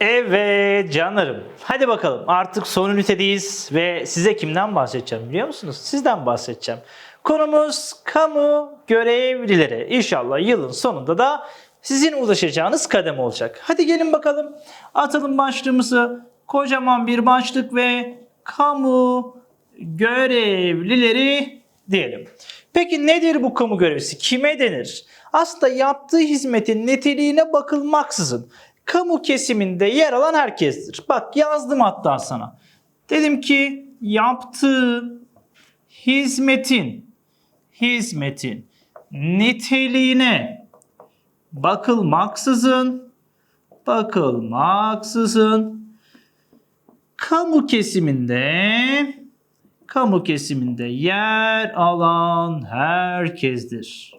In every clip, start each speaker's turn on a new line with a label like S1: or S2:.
S1: Evet canlarım. Hadi bakalım artık son ünitedeyiz ve size kimden bahsedeceğim biliyor musunuz? Sizden bahsedeceğim. Konumuz kamu görevlileri. İnşallah yılın sonunda da sizin ulaşacağınız kadem olacak. Hadi gelin bakalım. Atalım başlığımızı. Kocaman bir başlık ve kamu görevlileri diyelim. Peki nedir bu kamu görevlisi? Kime denir? Aslında yaptığı hizmetin niteliğine bakılmaksızın kamu kesiminde yer alan herkestir. Bak yazdım hatta sana. Dedim ki yaptığı hizmetin hizmetin niteliğine bakılmaksızın bakılmaksızın kamu kesiminde kamu kesiminde yer alan herkestir.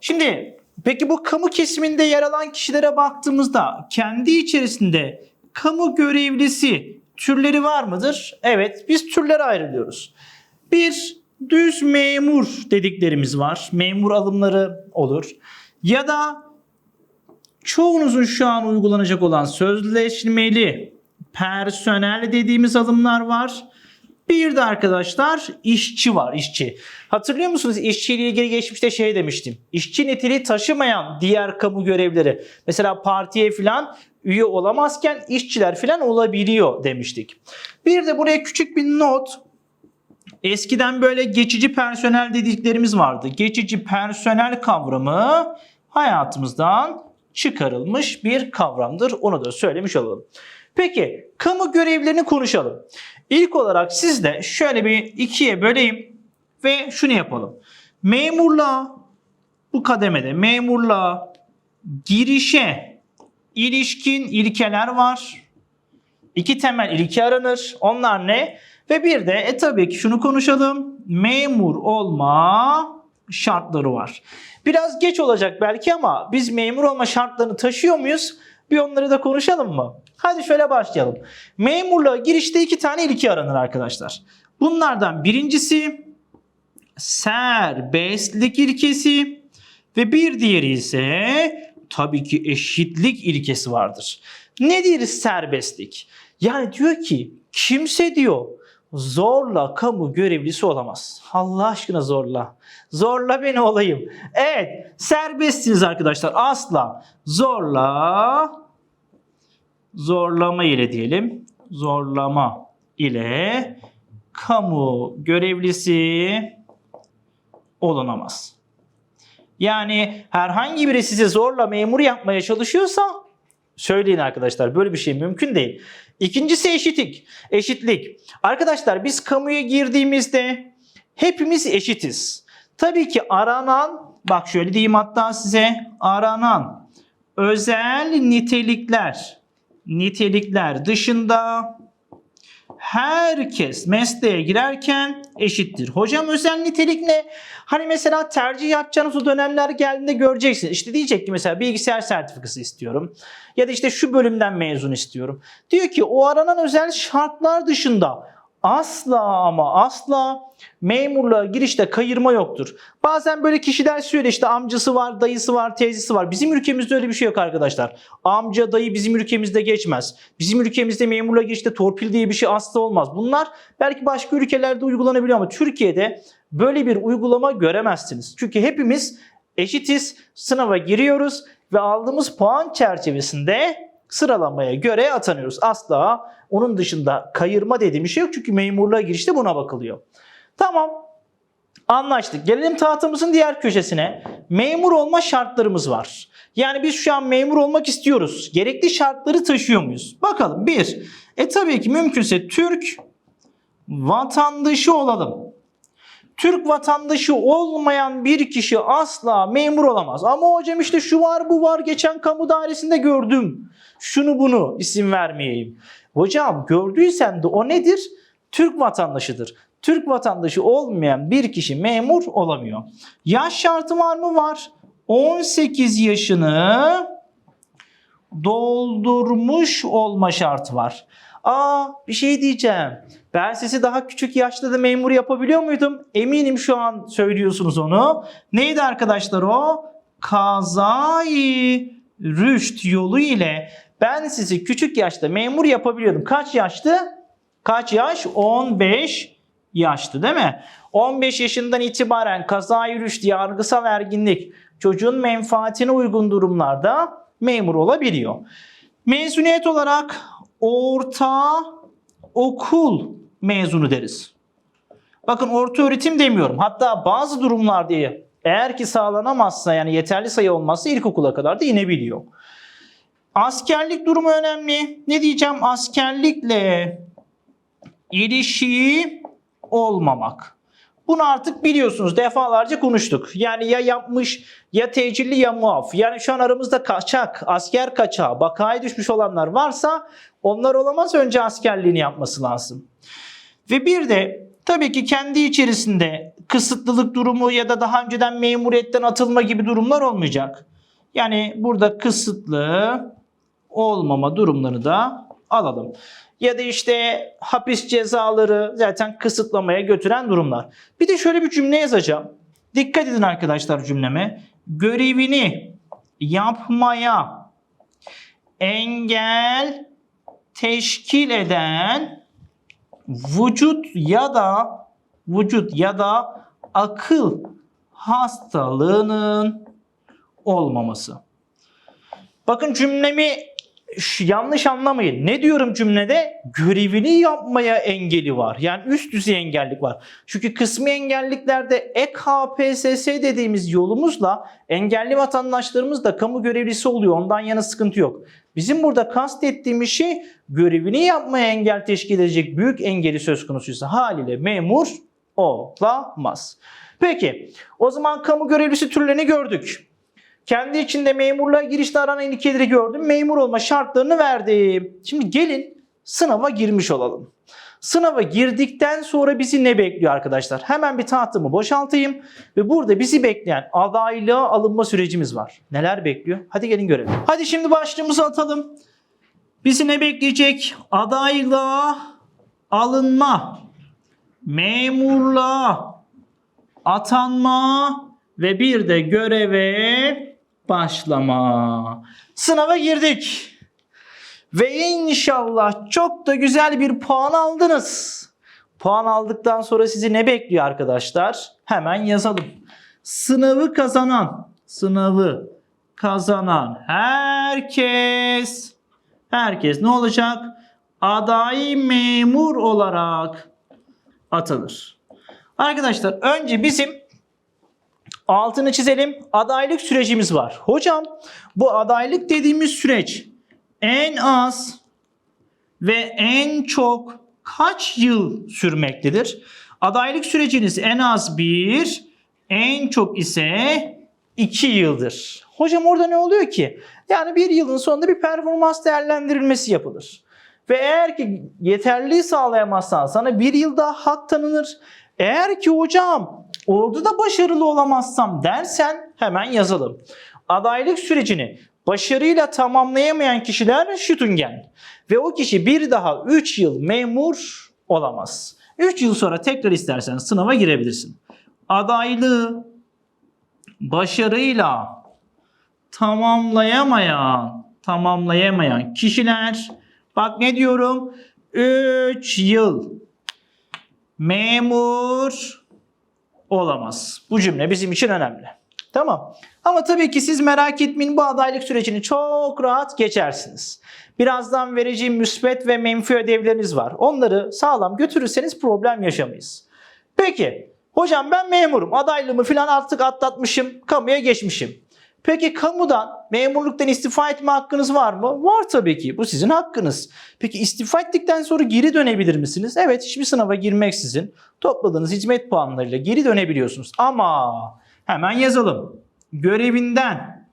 S1: Şimdi peki bu kamu kesiminde yer alan kişilere baktığımızda kendi içerisinde kamu görevlisi türleri var mıdır? Evet biz türlere ayrılıyoruz. Bir düz memur dediklerimiz var. Memur alımları olur. Ya da çoğunuzun şu an uygulanacak olan sözleşmeli personel dediğimiz alımlar var. Bir de arkadaşlar işçi var işçi. Hatırlıyor musunuz işçiyle ilgili geçmişte şey demiştim. İşçi niteliği taşımayan diğer kamu görevleri mesela partiye filan üye olamazken işçiler filan olabiliyor demiştik. Bir de buraya küçük bir not. Eskiden böyle geçici personel dediklerimiz vardı. Geçici personel kavramı hayatımızdan çıkarılmış bir kavramdır. Onu da söylemiş olalım. Peki kamu görevlerini konuşalım. İlk olarak sizde şöyle bir ikiye böleyim ve şunu yapalım. Memurluğa bu kademede memurluğa girişe ilişkin ilkeler var. İki temel ilke aranır. Onlar ne? Ve bir de e tabii ki şunu konuşalım. Memur olma şartları var. Biraz geç olacak belki ama biz memur olma şartlarını taşıyor muyuz? Bir onları da konuşalım mı? Hadi şöyle başlayalım. Memurluğa girişte iki tane ilke aranır arkadaşlar. Bunlardan birincisi serbestlik ilkesi ve bir diğeri ise tabii ki eşitlik ilkesi vardır. Nedir serbestlik? Yani diyor ki kimse diyor zorla kamu görevlisi olamaz. Allah aşkına zorla. Zorla beni olayım. Evet serbestsiniz arkadaşlar. Asla zorla zorlama ile diyelim. Zorlama ile kamu görevlisi olunamaz. Yani herhangi biri size zorla memur yapmaya çalışıyorsa söyleyin arkadaşlar böyle bir şey mümkün değil. İkincisi eşitlik. Eşitlik. Arkadaşlar biz kamuya girdiğimizde hepimiz eşitiz. Tabii ki aranan bak şöyle diyeyim hatta size aranan özel nitelikler nitelikler dışında herkes mesleğe girerken eşittir. Hocam özel nitelik ne? Hani mesela tercih yapacağınız o dönemler geldiğinde göreceksiniz. İşte diyecek ki mesela bilgisayar sertifikası istiyorum. Ya da işte şu bölümden mezun istiyorum. Diyor ki o aranan özel şartlar dışında asla ama asla memurluğa girişte kayırma yoktur. Bazen böyle kişiler söylüyor işte amcası var, dayısı var, teyzesi var. Bizim ülkemizde öyle bir şey yok arkadaşlar. Amca, dayı bizim ülkemizde geçmez. Bizim ülkemizde memurluğa girişte torpil diye bir şey asla olmaz. Bunlar belki başka ülkelerde uygulanabiliyor ama Türkiye'de böyle bir uygulama göremezsiniz. Çünkü hepimiz eşitiz, sınava giriyoruz ve aldığımız puan çerçevesinde sıralamaya göre atanıyoruz. Asla onun dışında kayırma dediğim bir şey yok çünkü memurluğa girişte buna bakılıyor. Tamam. Anlaştık. Gelelim tahtamızın diğer köşesine. Memur olma şartlarımız var. Yani biz şu an memur olmak istiyoruz. Gerekli şartları taşıyor muyuz? Bakalım. Bir, e tabii ki mümkünse Türk vatandaşı olalım. Türk vatandaşı olmayan bir kişi asla memur olamaz. Ama hocam işte şu var bu var geçen kamu dairesinde gördüm. Şunu bunu isim vermeyeyim. Hocam gördüysen de o nedir? Türk vatandaşıdır. Türk vatandaşı olmayan bir kişi memur olamıyor. Yaş şartı var mı? Var. 18 yaşını doldurmuş olma şartı var. Aa bir şey diyeceğim. Ben sizi daha küçük yaşta da memur yapabiliyor muydum? Eminim şu an söylüyorsunuz onu. Neydi arkadaşlar o? Kazayı rüşt yolu ile Ben sizi küçük yaşta memur yapabiliyordum. Kaç yaştı? Kaç yaş? 15 yaştı değil mi? 15 yaşından itibaren kaza yürüyüş, yargısal erginlik, çocuğun menfaatine uygun durumlarda memur olabiliyor. Mezuniyet olarak orta okul mezunu deriz. Bakın orta öğretim demiyorum. Hatta bazı durumlarda eğer ki sağlanamazsa yani yeterli sayı olmazsa ilkokula kadar da inebiliyor. Askerlik durumu önemli. Ne diyeceğim? Askerlikle ilişiği olmamak. Bunu artık biliyorsunuz defalarca konuştuk. Yani ya yapmış ya tecilli ya muaf. Yani şu an aramızda kaçak, asker kaçağı, bakaya düşmüş olanlar varsa onlar olamaz önce askerliğini yapması lazım. Ve bir de tabii ki kendi içerisinde kısıtlılık durumu ya da daha önceden memuriyetten atılma gibi durumlar olmayacak. Yani burada kısıtlı olmama durumlarını da alalım. Ya da işte hapis cezaları zaten kısıtlamaya götüren durumlar. Bir de şöyle bir cümle yazacağım. Dikkat edin arkadaşlar cümleme. Görevini yapmaya engel teşkil eden vücut ya da vücut ya da akıl hastalığının olmaması. Bakın cümlemi yanlış anlamayın. Ne diyorum cümlede? Görevini yapmaya engeli var. Yani üst düzey engellik var. Çünkü kısmi engelliklerde ek KPSS dediğimiz yolumuzla engelli vatandaşlarımız da kamu görevlisi oluyor. Ondan yana sıkıntı yok. Bizim burada kastettiğimiz şey görevini yapmaya engel teşkil edecek büyük engeli söz konusuysa haliyle memur olamaz. Peki o zaman kamu görevlisi türlerini gördük. Kendi içinde memurluğa girişte aranan ilkeleri gördüm. Memur olma şartlarını verdim. Şimdi gelin sınava girmiş olalım. Sınava girdikten sonra bizi ne bekliyor arkadaşlar? Hemen bir tahtımı boşaltayım ve burada bizi bekleyen adaylığa alınma sürecimiz var. Neler bekliyor? Hadi gelin görelim. Hadi şimdi başlığımızı atalım. Bizi ne bekleyecek? Adaylığa alınma, memurluğa atanma ve bir de göreve başlama. Sınava girdik. Ve inşallah çok da güzel bir puan aldınız. Puan aldıktan sonra sizi ne bekliyor arkadaşlar? Hemen yazalım. Sınavı kazanan, sınavı kazanan herkes herkes ne olacak? Aday memur olarak atanır. Arkadaşlar önce bizim altını çizelim. Adaylık sürecimiz var. Hocam bu adaylık dediğimiz süreç en az ve en çok kaç yıl sürmektedir? Adaylık süreciniz en az bir, en çok ise iki yıldır. Hocam orada ne oluyor ki? Yani bir yılın sonunda bir performans değerlendirilmesi yapılır. Ve eğer ki yeterliliği sağlayamazsan sana bir yıl daha hak tanınır. Eğer ki hocam orada da başarılı olamazsam dersen hemen yazalım. Adaylık sürecini başarıyla tamamlayamayan kişiler şütüngen. Ve o kişi bir daha 3 yıl memur olamaz. 3 yıl sonra tekrar istersen sınava girebilirsin. Adaylığı başarıyla tamamlayamayan tamamlayamayan kişiler bak ne diyorum 3 yıl memur olamaz. Bu cümle bizim için önemli. Tamam. Ama tabii ki siz merak etmeyin bu adaylık sürecini çok rahat geçersiniz. Birazdan vereceğim müsbet ve menfi ödevleriniz var. Onları sağlam götürürseniz problem yaşamayız. Peki hocam ben memurum adaylığımı falan artık atlatmışım kamuya geçmişim. Peki kamudan memurluktan istifa etme hakkınız var mı? Var tabii ki. Bu sizin hakkınız. Peki istifa ettikten sonra geri dönebilir misiniz? Evet hiçbir sınava girmeksizin topladığınız hizmet puanlarıyla geri dönebiliyorsunuz. Ama hemen yazalım. Görevinden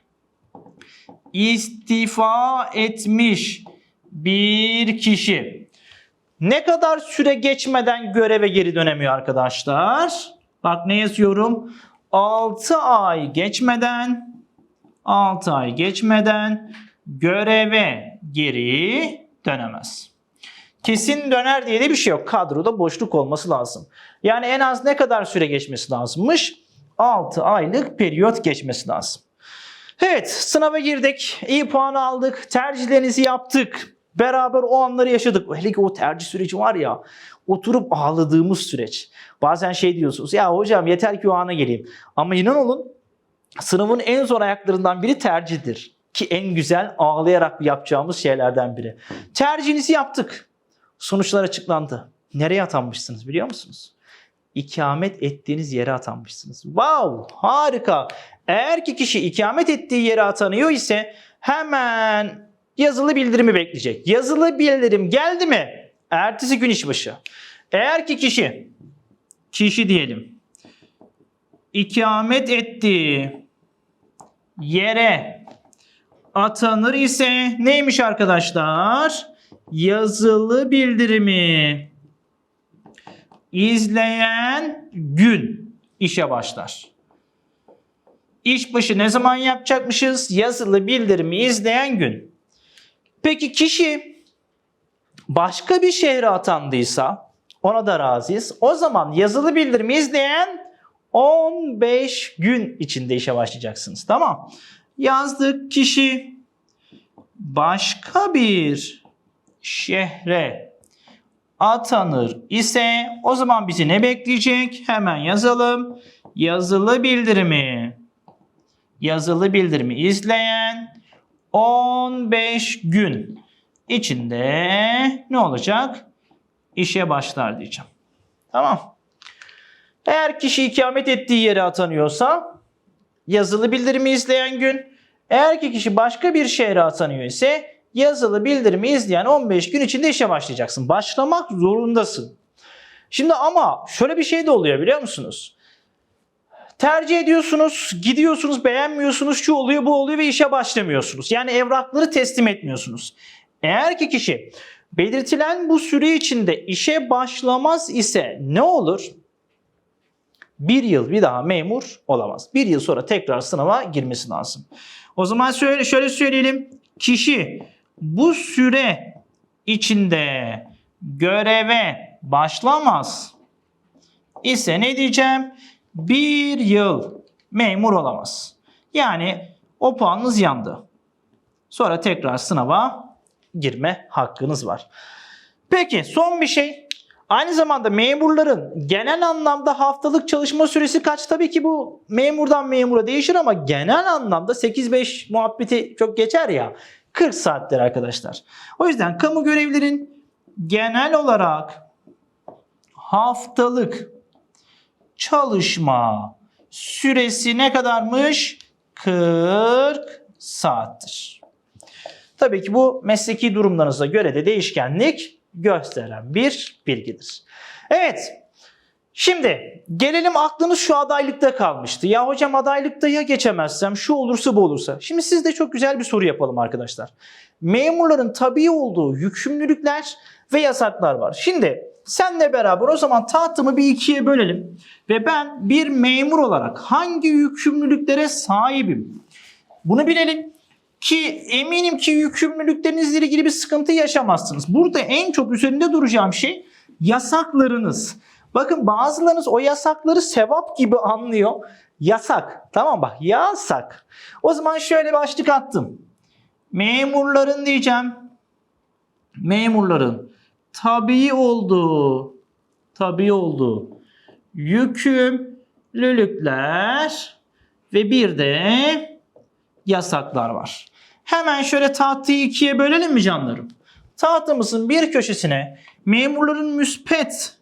S1: istifa etmiş bir kişi ne kadar süre geçmeden göreve geri dönemiyor arkadaşlar? Bak ne yazıyorum? 6 ay geçmeden 6 ay geçmeden göreve geri dönemez. Kesin döner diye de bir şey yok. Kadroda boşluk olması lazım. Yani en az ne kadar süre geçmesi lazımmış? 6 aylık periyot geçmesi lazım. Evet sınava girdik. iyi puan aldık. Tercihlerinizi yaptık. Beraber o anları yaşadık. Hele ki o tercih süreci var ya. Oturup ağladığımız süreç. Bazen şey diyorsunuz. Ya hocam yeter ki o ana geleyim. Ama inan olun sınavın en zor ayaklarından biri tercihdir. Ki en güzel ağlayarak yapacağımız şeylerden biri. Tercihinizi yaptık. Sonuçlar açıklandı. Nereye atanmışsınız biliyor musunuz? İkamet ettiğiniz yere atanmışsınız. Wow harika. Eğer ki kişi ikamet ettiği yere atanıyor ise hemen yazılı bildirimi bekleyecek. Yazılı bildirim geldi mi? Ertesi gün işbaşı. Eğer ki kişi kişi diyelim ikamet ettiği yere atanır ise neymiş arkadaşlar? Yazılı bildirimi izleyen gün işe başlar. İşbaşı ne zaman yapacakmışız? Yazılı bildirimi izleyen gün. Peki kişi başka bir şehre atandıysa ona da razıyız. O zaman yazılı bildirimi izleyen 15 gün içinde işe başlayacaksınız. Tamam. Yazdık kişi başka bir şehre atanır ise o zaman bizi ne bekleyecek? Hemen yazalım. Yazılı bildirimi yazılı bildirimi izleyen 15 gün içinde ne olacak? İşe başlar diyeceğim. Tamam. Eğer kişi ikamet ettiği yere atanıyorsa yazılı bildirimi izleyen gün. Eğer ki kişi başka bir şehre atanıyor ise yazılı bildirimi izleyen 15 gün içinde işe başlayacaksın. Başlamak zorundasın. Şimdi ama şöyle bir şey de oluyor biliyor musunuz? Tercih ediyorsunuz, gidiyorsunuz, beğenmiyorsunuz, şu oluyor, bu oluyor ve işe başlamıyorsunuz. Yani evrakları teslim etmiyorsunuz. Eğer ki kişi belirtilen bu süre içinde işe başlamaz ise ne olur? Bir yıl bir daha memur olamaz. Bir yıl sonra tekrar sınava girmesi lazım. O zaman şöyle, şöyle söyleyelim. Kişi bu süre içinde göreve başlamaz ise ne diyeceğim? Bir yıl memur olamaz. Yani o puanınız yandı. Sonra tekrar sınava girme hakkınız var. Peki son bir şey. Aynı zamanda memurların genel anlamda haftalık çalışma süresi kaç? Tabii ki bu memurdan memura değişir ama genel anlamda 8-5 muhabbeti çok geçer ya. 40 saatler arkadaşlar. O yüzden kamu görevlerin genel olarak haftalık çalışma süresi ne kadarmış? 40 saattir. Tabii ki bu mesleki durumlarınıza göre de değişkenlik gösteren bir bilgidir. Evet. Şimdi gelelim aklınız şu adaylıkta kalmıştı. Ya hocam adaylıkta ya geçemezsem şu olursa bu olursa. Şimdi sizde çok güzel bir soru yapalım arkadaşlar. Memurların tabii olduğu yükümlülükler ve yasaklar var. Şimdi senle beraber o zaman tahtımı bir ikiye bölelim. Ve ben bir memur olarak hangi yükümlülüklere sahibim? Bunu bilelim ki eminim ki yükümlülüklerinizle ilgili bir sıkıntı yaşamazsınız. Burada en çok üzerinde duracağım şey yasaklarınız. Bakın bazılarınız o yasakları sevap gibi anlıyor. Yasak. Tamam bak yasak. O zaman şöyle başlık attım. Memurların diyeceğim. Memurların tabii olduğu tabii olduğu yükümlülükler ve bir de yasaklar var. Hemen şöyle tahtayı ikiye bölelim mi canlarım? Tahtamızın bir köşesine memurların müspet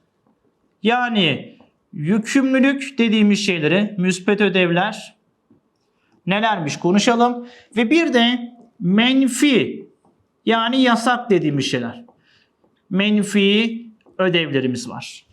S1: yani yükümlülük dediğimiz şeyleri müspet ödevler nelermiş konuşalım ve bir de menfi yani yasak dediğimiz şeyler. Menfi ödevlerimiz var.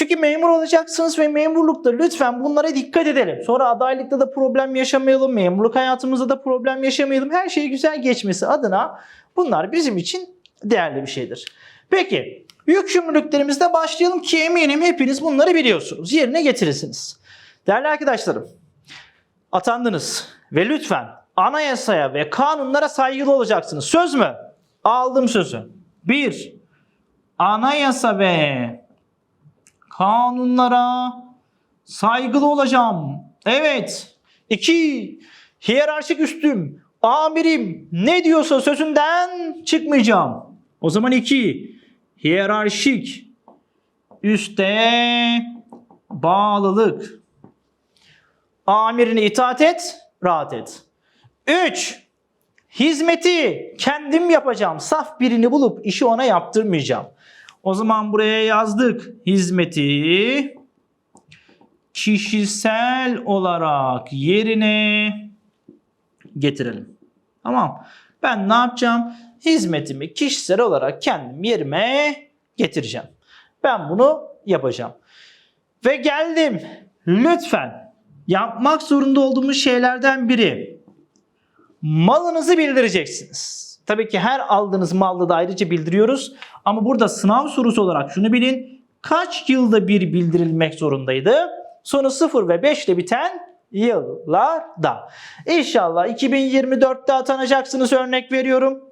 S1: Çünkü memur olacaksınız ve memurlukta lütfen bunlara dikkat edelim. Sonra adaylıkta da problem yaşamayalım, memurluk hayatımızda da problem yaşamayalım. Her şey güzel geçmesi adına bunlar bizim için değerli bir şeydir. Peki yükümlülüklerimizde başlayalım ki eminim hepiniz bunları biliyorsunuz. Yerine getirirsiniz. Değerli arkadaşlarım, atandınız ve lütfen anayasaya ve kanunlara saygılı olacaksınız. Söz mü? Aldım sözü. Bir, anayasa ve kanunlara saygılı olacağım. Evet. İki, Hiyerarşik üstüm, amirim ne diyorsa sözünden çıkmayacağım. O zaman 2. Hiyerarşik üste bağlılık. Amirine itaat et, rahat et. 3. Hizmeti kendim yapacağım. Saf birini bulup işi ona yaptırmayacağım. O zaman buraya yazdık. Hizmeti kişisel olarak yerine getirelim. Tamam. Ben ne yapacağım? Hizmetimi kişisel olarak kendim yerime getireceğim. Ben bunu yapacağım. Ve geldim. Lütfen yapmak zorunda olduğumuz şeylerden biri malınızı bildireceksiniz. Tabii ki her aldığınız malda da ayrıca bildiriyoruz. Ama burada sınav sorusu olarak şunu bilin. Kaç yılda bir bildirilmek zorundaydı? Sonu 0 ve 5 ile biten yıllarda. İnşallah 2024'te atanacaksınız örnek veriyorum.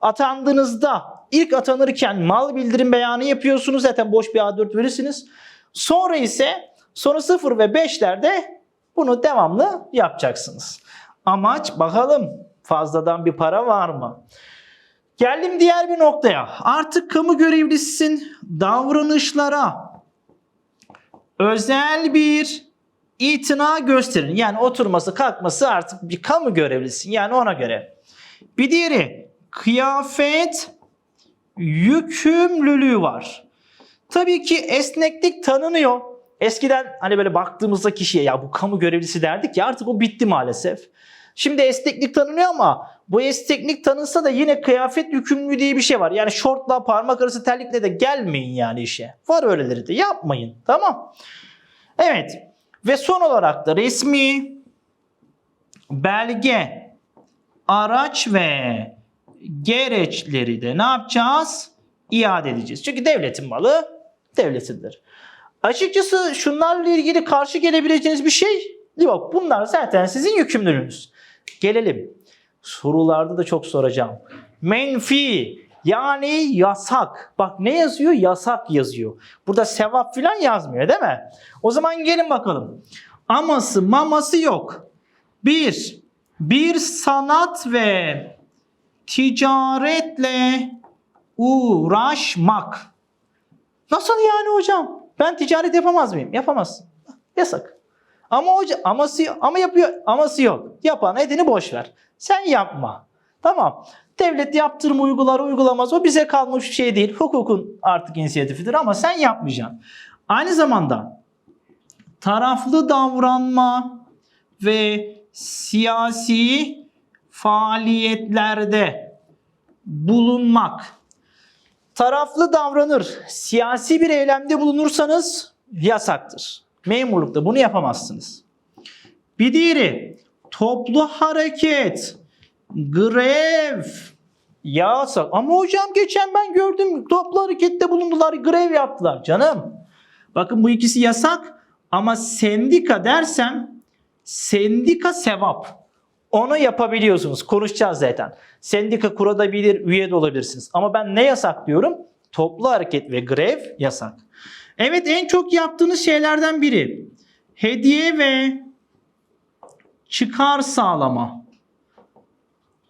S1: Atandığınızda ilk atanırken mal bildirim beyanı yapıyorsunuz. Zaten boş bir A4 verirsiniz. Sonra ise sonu 0 ve 5'lerde bunu devamlı yapacaksınız. Amaç bakalım fazladan bir para var mı? Geldim diğer bir noktaya. Artık kamu görevlisisin. Davranışlara özel bir itina gösterin. Yani oturması kalkması artık bir kamu görevlisin. Yani ona göre. Bir diğeri kıyafet yükümlülüğü var. Tabii ki esneklik tanınıyor. Eskiden hani böyle baktığımızda kişiye ya bu kamu görevlisi derdik ya artık o bitti maalesef. Şimdi esneklik tanınıyor ama bu esneklik tanınsa da yine kıyafet yükümlülüğü diye bir şey var. Yani şortla parmak arası terlikle de gelmeyin yani işe. Var öyleleri de yapmayın tamam. Evet ve son olarak da resmi belge, araç ve gereçleri de ne yapacağız? İade edeceğiz. Çünkü devletin malı devletindir. Açıkçası şunlarla ilgili karşı gelebileceğiniz bir şey yok. Bunlar zaten sizin yükümlülüğünüz. Gelelim. Sorularda da çok soracağım. Menfi yani yasak. Bak ne yazıyor? Yasak yazıyor. Burada sevap falan yazmıyor değil mi? O zaman gelin bakalım. Aması maması yok. Bir, bir sanat ve ticaretle uğraşmak. Nasıl yani hocam? Ben ticaret yapamaz mıyım? Yapamazsın. Yasak. Ama hoca aması ama yapıyor aması yok. Yapan edini boş ver. Sen yapma. Tamam. Devlet yaptırım uygular uygulamaz. O bize kalmış bir şey değil. Hukukun artık inisiyatifidir ama sen yapmayacaksın. Aynı zamanda taraflı davranma ve siyasi faaliyetlerde bulunmak. Taraflı davranır, siyasi bir eylemde bulunursanız yasaktır. Memurlukta bunu yapamazsınız. Bir diğeri toplu hareket, grev, yasak. Ama hocam geçen ben gördüm toplu harekette bulundular, grev yaptılar. Canım bakın bu ikisi yasak ama sendika dersem sendika sevap. Onu yapabiliyorsunuz. Konuşacağız zaten. Sendika kurabilir, üye de olabilirsiniz. Ama ben ne yasak diyorum? Toplu hareket ve grev yasak. Evet en çok yaptığınız şeylerden biri. Hediye ve çıkar sağlama.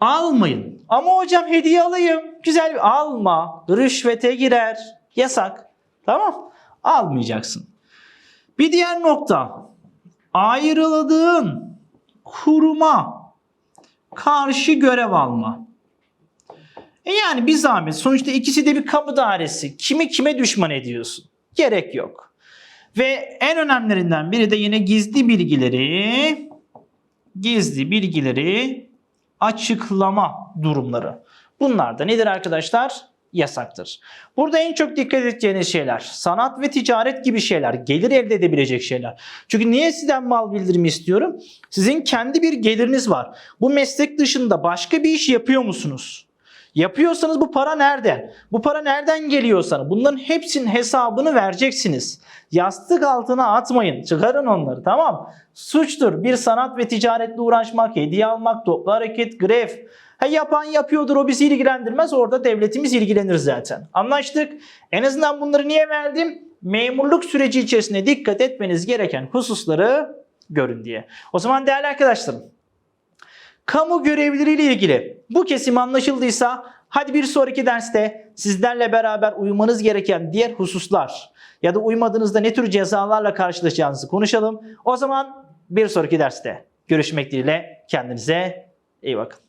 S1: Almayın. Ama hocam hediye alayım. Güzel bir alma. Rüşvete girer. Yasak. Tamam. Almayacaksın. Bir diğer nokta. Ayrıladığın kuruma karşı görev alma. E yani bir zahmet. Sonuçta ikisi de bir kamu dairesi. Kimi kime düşman ediyorsun? Gerek yok. Ve en önemlilerinden biri de yine gizli bilgileri gizli bilgileri açıklama durumları. Bunlar da nedir arkadaşlar? Yasaktır. Burada en çok dikkat edeceğiniz şeyler sanat ve ticaret gibi şeyler, gelir elde edebilecek şeyler. Çünkü niye sizden mal bildirimi istiyorum? Sizin kendi bir geliriniz var. Bu meslek dışında başka bir iş yapıyor musunuz? Yapıyorsanız bu para nereden? Bu para nereden geliyor sana? Bunların hepsinin hesabını vereceksiniz. Yastık altına atmayın. Çıkarın onları tamam. Suçtur. Bir sanat ve ticaretle uğraşmak, hediye almak, toplu hareket, grev. Ha, yapan yapıyordur o bizi ilgilendirmez. Orada devletimiz ilgilenir zaten. Anlaştık. En azından bunları niye verdim? Memurluk süreci içerisinde dikkat etmeniz gereken hususları görün diye. O zaman değerli arkadaşlarım kamu görevlileriyle ilgili bu kesim anlaşıldıysa hadi bir sonraki derste sizlerle beraber uymanız gereken diğer hususlar ya da uymadığınızda ne tür cezalarla karşılaşacağınızı konuşalım. O zaman bir sonraki derste görüşmek dileğiyle kendinize iyi bakın.